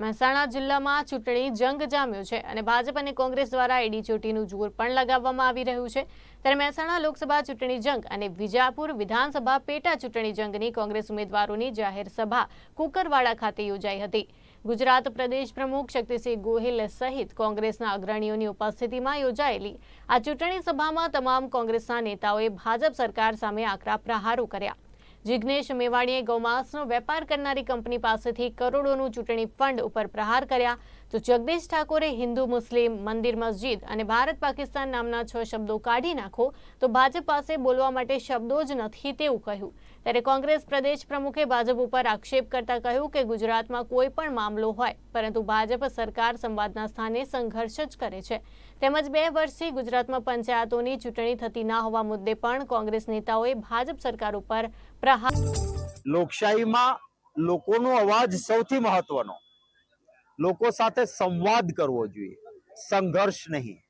મહેસાણા જિલ્લામાં ચૂંટણી જંગ જામ્યો છે અને ભાજપ અને કોંગ્રેસ દ્વારા એડી ચોટીનું જોર પણ લગાવવામાં આવી રહ્યું છે. ત્યારે મહેસાણા લોકસભા ચૂંટણી જંગ અને વિજાપુર વિધાનસભા પેટા ચૂંટણી જંગની કોંગ્રેસ ઉમેદવારોની જાહેર સભા કુકરવાડા ખાતે યોજાઈ હતી. ગુજરાત પ્રદેશ પ્રમુખ શક્તિસિંહ ગોહિલ સહિત કોંગ્રેસના અગ્રણીઓની ઉપસ્થિતિમાં યોજાયેલી આ ચૂંટણી સભામાં તમામ કોંગ્રેસના નેતાઓએ ભાજપ સરકાર સામે આકરા પ્રહારો કર્યા. જિગ્નેશ મેવાણીએ ગૌમાંસનો વેપાર કરનારી કંપની પાસેથી કરોડોનું ચૂંટણી ફંડ ઉપર પ્રહાર કર્યા. તો જગદીશ ઠાકોરે હિન્દુ, મુસ્લિમ, મંદિર, મસ્જિદ અને ભારત, પાકિસ્તાન નામના છ શબ્દો કાઢી નાખો તો ભાજપ પાસે બોલવા માટે શબ્દો જ નથી તેવું કહ્યું. ત્યારે કોંગ્રેસ પ્રદેશ પ્રમુખે ભાજપ ઉપર આક્ષેપ કરતા કહ્યું કે ગુજરાતમાં કોઈ પણ મામલો હોય, પરંતુ ભાજપ સરકાર સંવાદના સ્થાને સંઘર્ષ જ કરે છે. તેમજ બે વર્ષથી ગુજરાતમાં પંચાયતોની ચૂંટણી થતી ના હોવા મુદ્દે પણ કોંગ્રેસ નેતાઓએ ભાજપ સરકાર ઉપર પ્રહાર લોકશાહીમાં લોકોનો અવાજ સૌથી મહત્વનો. લોકો સાથે સંવાદ કરવો જોઈએ, સંઘર્ષ નહીં.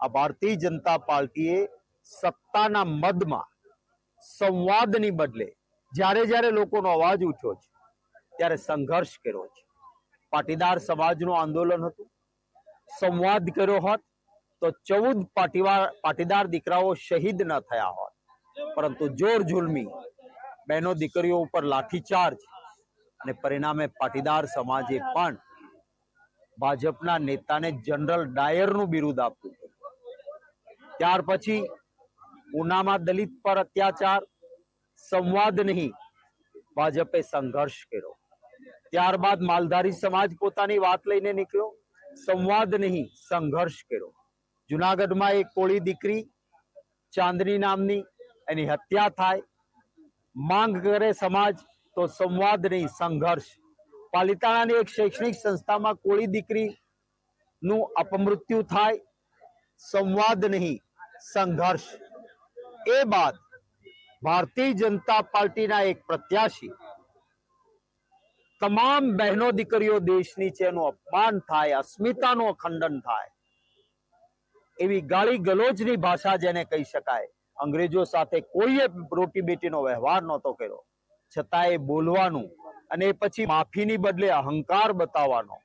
આ ભારતીય જનતા પાર્ટીએ સત્તાના મદમાં સંવાદની બદલે જ્યારે જ્યારે લોકોનો અવાજ ઉઠ્યો છે, ત્યારે સંઘર્ષ કર્યો છે. પાટીદાર સમાજનું આંદોલન હતું. સંવાદ કર્યો હોત તો ચૌદ પાટીવાર, પાટીદાર દીકરાઓ શહીદ ન થયા હોત. પરંતુ જોર જુલમી બહેનો દીકરીઓ ઉપર લાઠીચાર્જ અને પરિણામે પાટીદાર સમાજે પણ ભાજપના નેતાને જનરલ ડાયરનું બિરુદ આપ્યું ત્યાર પછી ઉનામાં દલિત પર અત્યાચાર, સંવાદ નહીં. ભાજપે સંઘર્ષ કર્યો. ત્યારબાદ માલધારી સમાજ પોતાની વાત લઈને નીકળ્યો. સંવાદ નહીં, સંઘર્ષ કર્યો. જુનાગઢમાં એક કોળી દીકરી, ચાંદની નામની, એની હત્યા થાય. માંગ કરે સમાજ તો સંવાદ નહીં, સંઘર્ષ. પાલિતાણાની એક શૈક્ષણિક સંસ્થામાં કોળી દીકરીનું અપમૃત્યુ થાય. સંવાદ નહીં, સંઘર્ષ. એ બાદ ભારતીય જનતા પાર્ટીના એક પ્રત્યાશી તમામ બહેનો દીકરીઓ દેશની છે એનું અપમાન થાય, અસ્મિતાનું ખંડન થાય, એવી ગાળી ગલોચની ભાષા જેને કહી શકાય. અંગ્રેજો સાથે કોઈએ રોટી બેટીનો વ્યવહાર નહોતો કર્યો. છતાં એ બોલવાનું અને પછી માફીની બદલે અહંકાર બતાવવાનો.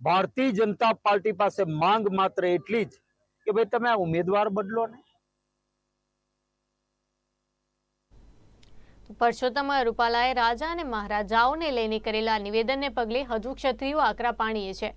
ભારતીય જનતા પાર્ટી પાસે માંગ માત્ર એટલી જ કે ભાઈ તમે આ ઉમેદવાર બદલો ને. પરસોત્તમ રૂપાલાએ રાજા અને મહારાજાઓને લઈને કરેલા નિવેદનને પગલે હજુ ક્ષત્રિયો આકરા પાણીએ છે.